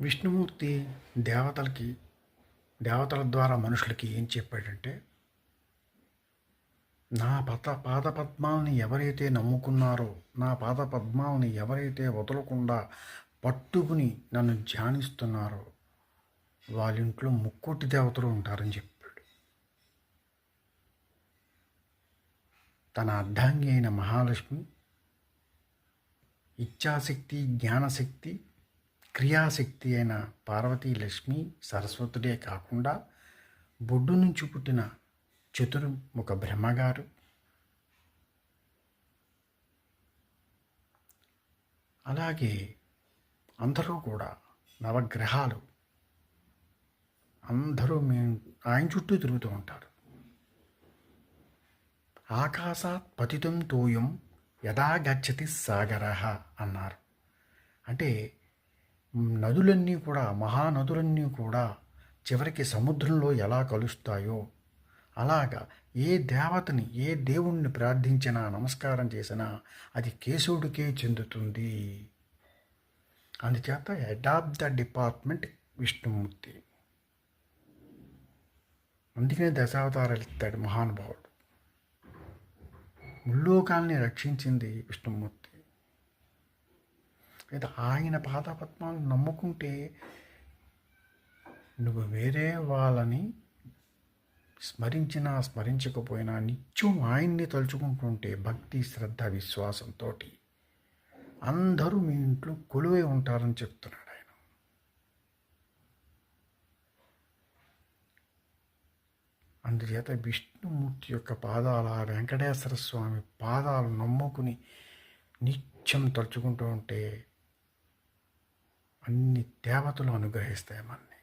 విష్ణుమూర్తి దేవతలకి దేవతల ద్వారా మనుషులకి ఏం చెప్పాడంటే నా పద పాద పద్మాలని ఎవరైతే నమ్ముకున్నారో నా పాద పద్మాలని ఎవరైతే వదలకుండా పట్టుకుని నన్ను ధ్యానిస్తున్నారో వాళ్ళ ఇంట్లో ముక్కోటి దేవతలు ఉంటారని చెప్పాడు. తన అర్ధాంగి అయిన మహాలక్ష్మి ఇచ్ఛాశక్తి జ్ఞానశక్తి క్రియాశక్తి అయిన పార్వతీ లక్ష్మి సరస్వతుడే కాకుండా బొడ్డు నుంచి పుట్టిన చతుర్ముఖ బ్రహ్మగారు. అలాగే అందరూ కూడా నవగ్రహాలు. అందరూ మీ ఆయన చుట్టూ తిరుగుతూ ఉంటారు. ఆకాశాత్ పతితం తోయం యథా గచ్చతి సాగర అన్నారు. అంటే నదులన్నీ కూడా మహానదులన్నీ కూడా చివరికి సముద్రంలో ఎలా కలుస్తాయో అలాగా ఏ దేవతని ఏ దేవుణ్ణి ప్రార్థించినా నమస్కారం చేసినా అది కేశవుడికే చెందుతుంది. అందుచేత అడాప్ట్ ద డిపార్ట్మెంట్ విష్ణుమూర్తి. అందుకనే దశావతారాలు ఇస్తాడు మహానుభావుడు. ముల్లోకాల్ని రక్షించింది విష్ణుమూర్తి. లేదా ఆయన పాదపద్మాలను నమ్ముకుంటే నువ్వు వేరే వాళ్ళని స్మరించినా స్మరించకపోయినా నిత్యం ఆయన్ని తలుచుకుంటుంటే భక్తి శ్రద్ధ విశ్వాసంతో అందరూ మీ ఇంట్లో కొలువై ఉంటారని చెప్తున్నాడు ఆయన. అందుచేత విష్ణుమూర్తి యొక్క పాదాల వెంకటేశ్వర స్వామి పాదాలు నమ్ముకుని నిత్యం తలుచుకుంటూ ఉంటే అన్ని దేవతలు అనుగ్రహిస్తాయి మనని